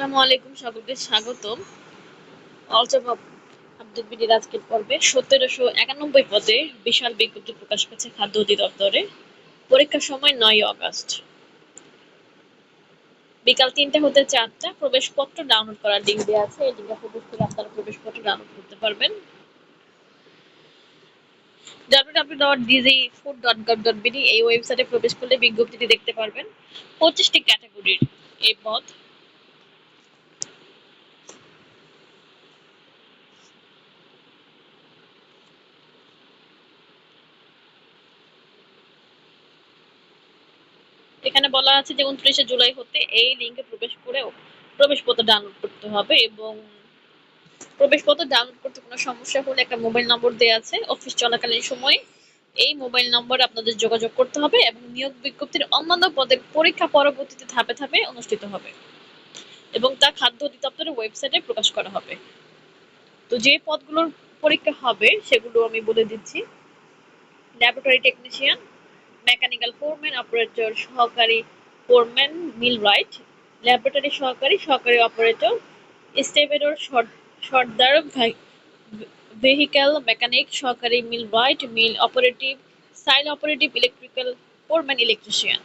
আসসালামু আলাইকুম, সকলকে স্বাগতম। অলসব বিডির আজকের পর্বে সতেরোশো একানব্বই পদে বিশাল বিজ্ঞপ্তি প্রকাশ পেয়েছে খাদ্য অধিদপ্তরে। পরীক্ষার সময় নয় আগস্ট। বিকাল তিনটা হতে চারটা, প্রবেশপত্র ডাউনলোড করার লিঙ্ক দেওয়া আছে। এই লিঙ্কে প্রবেশ করে আপনারা প্রবেশপত্র ডাউনলোড করতে পারবেন। এই ওয়েবসাইটে প্রবেশ করলে বিজ্ঞপ্তিটি দেখতে পারবেন। পঁচিশটি ক্যাটাগরির এই পদ। এখানে বলা আছে যে উনত্রিশে জুলাই হতে এই লিঙ্কে প্রবেশ করে প্রবেশপত্র ডাউনলোড করতে হবে এবং প্রবেশপত্র ডাউনলোড করতে কোনো সমস্যা হলে একটা মোবাইল নম্বর দেওয়া আছে। অফিস চলাকালীন সময়ে এই মোবাইল নম্বরে আপনাদের যোগাযোগ করতে হবে এবং নিয়োগ বিজ্ঞপ্তির অন্যান্য পদের পরীক্ষা পরবর্তীতে ধাপে ধাপে অনুষ্ঠিত হবে এবং তা খাদ্য অধিদপ্তরের ওয়েবসাইটে প্রকাশ করা হবে। তো যে পদগুলোর পরীক্ষা হবে সেগুলো আমি বলে দিচ্ছি। Laboratory technician mechanical foreman operator সহকারী ফোরম্যান মিল রাইট ল্যাবরেটরি সহকারী সহকারী operator stevedore sardar vehicle mechanic সহকারী mill wright mill operative silo operative electrical foreman electrician